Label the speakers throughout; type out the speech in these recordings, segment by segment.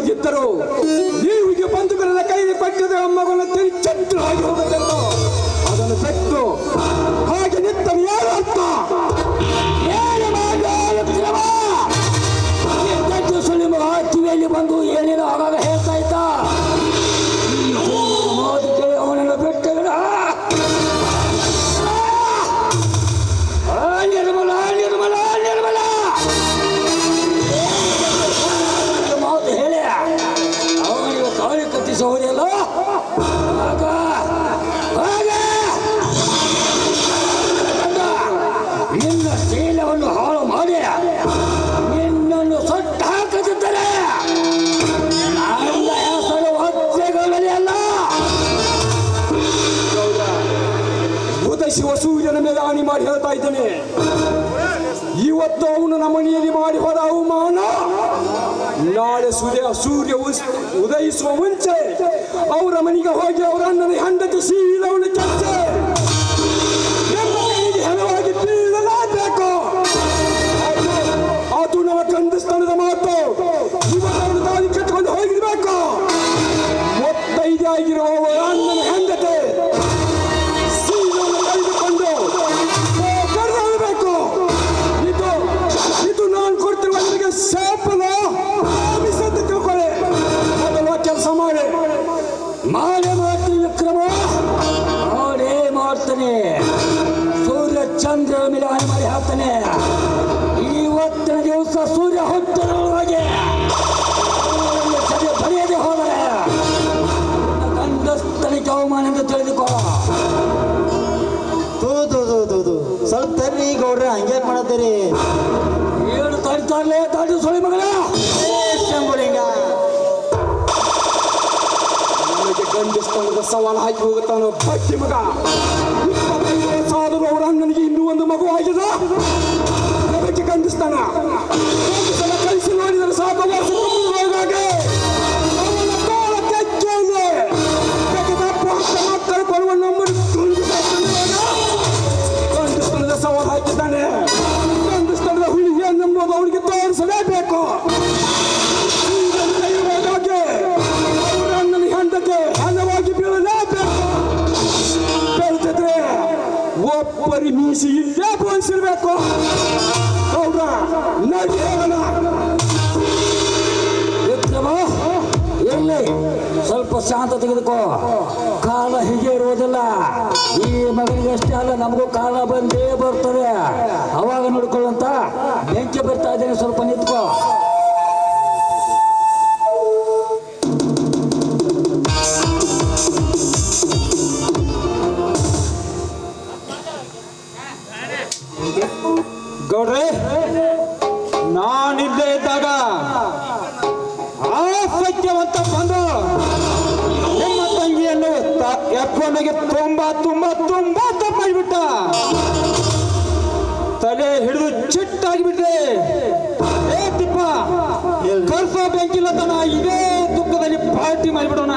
Speaker 1: చెప్తారు ಶೀಲವನ್ನು ಹಾಳು ಮಾಡಿ ನಿನ್ನನ್ನು ಸೊಟ್ಟು ಹಾಕದಿದ್ದರೆ ಶಿವ ಸೂರ್ಯನ ಮೇಲೆ ಹಾನಿ ಮಾಡಿ ಹೇಳ್ತಾ ಇದ್ದೇನೆ. ಇವತ್ತು ಅವನು ನಮನಿಯಲ್ಲಿ ಮಾಡಿ ಹೋದ ಅವಮಾನ. ನಾಳೆ ಸೂರ್ಯ ಸೂರ್ಯ ಉದಯಿಸುವ ಮುಂಚೆ ಅವರ ಮನೆಗೆ ಹೋಗಿ ಅವರ ಅಣ್ಣನ ಹೆಂಡತಿ ಶೀಲವನ್ನು ಚರ್ಚೆ ಸವಾಲು ಹಾಕಿ ಹೋಗುತ್ತಾನೋ? ಬಟ್ಟಿ ಮಗ ಇಪ್ಪತ್ತೈದು ವಯಸ್ಸಾದರೂ ಅವರ ನನಗೆ ಇನ್ನೂ ಒಂದು ಮಗು ಆಗಿದೆ ಅದಕ್ಕೆ ಮೀಸಿ ಇಲ್ಲೇ ಬೋಯಿಸಿರ್ಬೇಕು ಹೌದ ನಡೆಯೋಣ ಸ್ವಲ್ಪ ಶಾಂತ ತೆಗೆದುಕೋ. ಕಾಲ ಹೀಗೆ ಇರುವುದಿಲ್ಲ. ಈ ಮಗನಿಗೆ ಅಲ್ಲ, ನಮಗೂ ಕಾಲ ಬಂದೇ ಬರ್ತದೆ. ಅವಾಗ ನೋಡ್ಕೊಳ್ಳಂತ ಬೆಂಕಿ ಬರ್ತಾ ಇದ್ದೇನೆ, ಸ್ವಲ್ಪ ನಿಂತ್ಕೋ.
Speaker 2: ಗೌಡ್ರೆ ನಾನಿಲ್ಲದೆ ಇದ್ದಾಗ ಆ ಸತ್ಯವಂತ ಬಂದು ನಿಮ್ಮ ತಂಗಿಯನ್ನು ಎತ್ಕೊಂಡೋಗಿ ತುಂಬಾ ತುಂಬಾ ತುಂಬಾ ತಪ್ಪಿಬಿಟ್ಟ ತಲೆ ಹಿಡಿದು ಚಿಟ್ಟಾಗಿಬಿಟ್ರೆ. ಏ ತಿಪ್ಪ ಕರ್ಸೋ ಬೆಂಕಿಲ್ಲ ತನ ಇದೇ ದುಃಖದಲ್ಲಿ ಪಾರ್ಟಿ ಮಾಡಿಬಿಡೋಣ.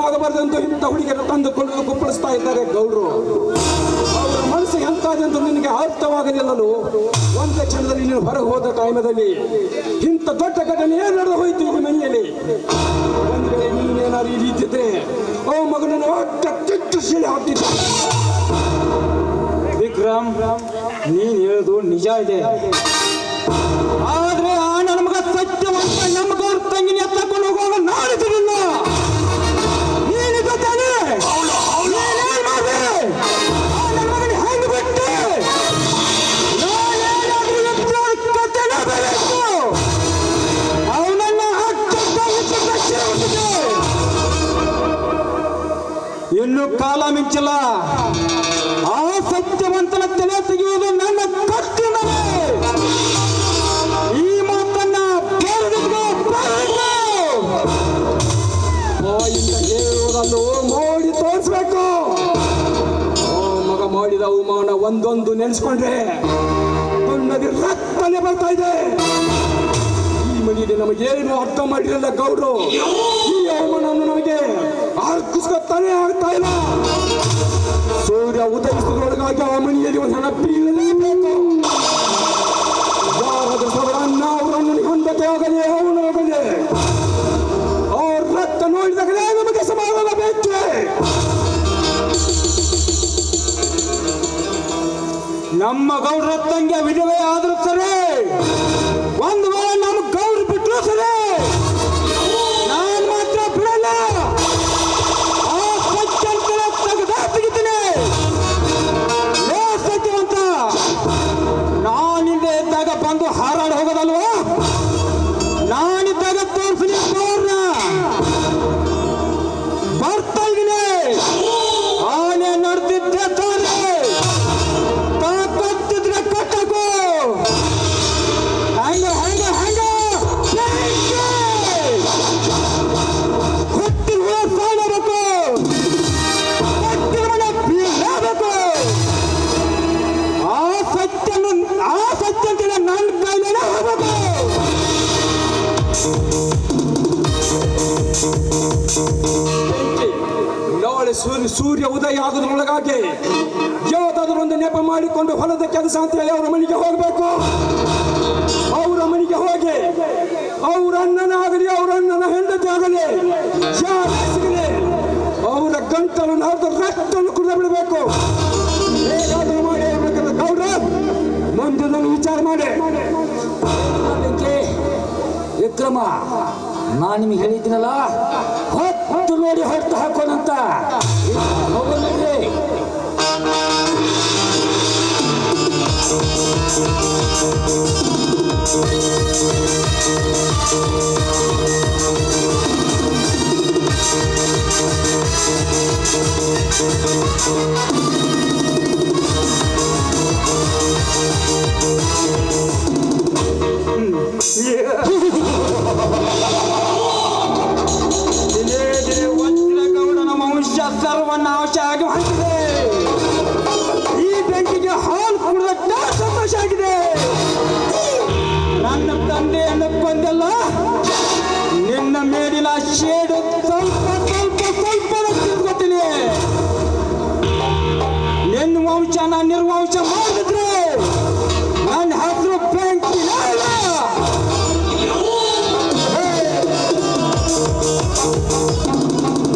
Speaker 1: ಏನಾಗಬಾರ್ದಂತ ಇಂಥ ಹುಡುಗಿಯರು ತಂದುಕೊಂಡು ಕುಪ್ಪಳಿಸ್ತಾ ಇದ್ದಾರೆ ಗೌಡ್ರು. ಅವರ ಮನಸ್ಸು ಎಂತಾದೆಂದು ನಿನಗೆ ಅರ್ಥವಾಗಲಿಲ್ಲ ಒಂದೇ ಕ್ಷಣದಲ್ಲಿ ನೀನು ಹೊರಗೆ ಹೋದ ಟೈಮದಲ್ಲಿ ಇಂಥ ದೊಡ್ಡ ಘಟನೆ ಏನು ನಡೆದು ಹೋಯ್ತು ಈ ಮನೆಯಲ್ಲಿ? ಒಂದು ವೇಳೆ ನೀನೇನಾದ್ರು ಈ ಇದ್ದಿದ್ರೆ ಓ ಮಗನನ್ನು ಕಿತ್ತು ಸೀಳೆ ಹಾಕ್ತಿದ್ದ.
Speaker 2: ವಿಕ್ರಮ್ ನೀನು ಹೇಳೋದು ನಿಜ ಇದೆ. ಮಿಂಚಿಲ್ಲ ಆ ಸತ್ಯವಂತನ ತಲೆ ತೆಗೆಯುವುದು ನನ್ನ ಈ ಮಾತನ್ನ.
Speaker 1: ಬಾಯಿಂದ ತೋರಿಸ್ಬೇಕು. ಮಗ ಮಾಡಿದ ಅವಮಾನ ಒಂದೊಂದು ನೆನೆಸ್ಕೊಂಡ್ರೆ ಕಣ್ಣಲ್ಲಿ ರಕ್ತನೇ ಬರ್ತಾ ಇದೆ. ಈ ಮನೆಯಲ್ಲಿ ನಮಗೇನು ಅರ್ಥ ಮಾಡಿರಲ್ಲ ಗೌಡ್ರು. ಈ ಅವಮಾನವನ್ನು ನಮಗೆ ಅರ್ಪಿಸ್ಕೊತಾನೆ ಆಗ್ತಾ ಇಲ್ಲ. ಸೂರ್ಯ ಉದಯಿಸಿದ್ರೊಳಗಾಗಿ ಆ ಮನೆಯಲ್ಲಿ ಒಂದು ಹಣ ಬೀಳಲೇಬೇಕು ಯಾರಾದ್ರೂ ಸವರನ್ನ ಅವರನ್ನು ಹೊಂದತೆ ಆಗಲಿ ಅವನಾಗಲಿ ಅವ್ರ ರಕ್ತ ನೋಡಿದಾಗಲೇ ನಮಗೆ ಸಮಾಧಾನ ಬೇಕು
Speaker 2: ನಮ್ಮ ತಂಗಿಯ ವಿಧವೆ ಆದರೂ ಸರಿ
Speaker 1: ನಾಳೆ ಸೂರ್ಯ ಸೂರ್ಯ ಉದಯ ಆಗೋದ್ರೊಳಗಾಗಿ ಯಾವತ್ತಾದ್ರೂ ಒಂದು ನೆಪ ಮಾಡಿಕೊಂಡು ಹೊಲದ ಕೆಲಸ ಅಂತ ಹೇಳಿ ಅವರ ಮನೆಗೆ ಹೋಗಬೇಕು. ಅವರ ಮನೆಗೆ ಹೋಗಿ ಅವ್ರ ಅಣ್ಣನಾಗಲಿ, ಅವ್ರ ಅಣ್ಣನ ಹೆಂಡತಿ ಆಗಲಿ ಅವರ ಗಂಟಲನ್ನು ಹರಿದು ರಕ್ತವನ್ನು ಕುಡಿದು ಬಿಡಬೇಕು. ಹೇಗಾದರೂ ಮಾಡಿ ಗೌಡ್ರ ವಿಚಾರ ಮಾಡಿ.
Speaker 3: ವಿಕ್ರಮ ನಾನು ನಿಮಗೆ ಹೇಳಿದ್ದೀನಲ್ಲ ಹೊತ್ತು ನೋಡಿ ಹೊತ್ತು ಹಾಕೋಣಂತ.
Speaker 4: Thank shed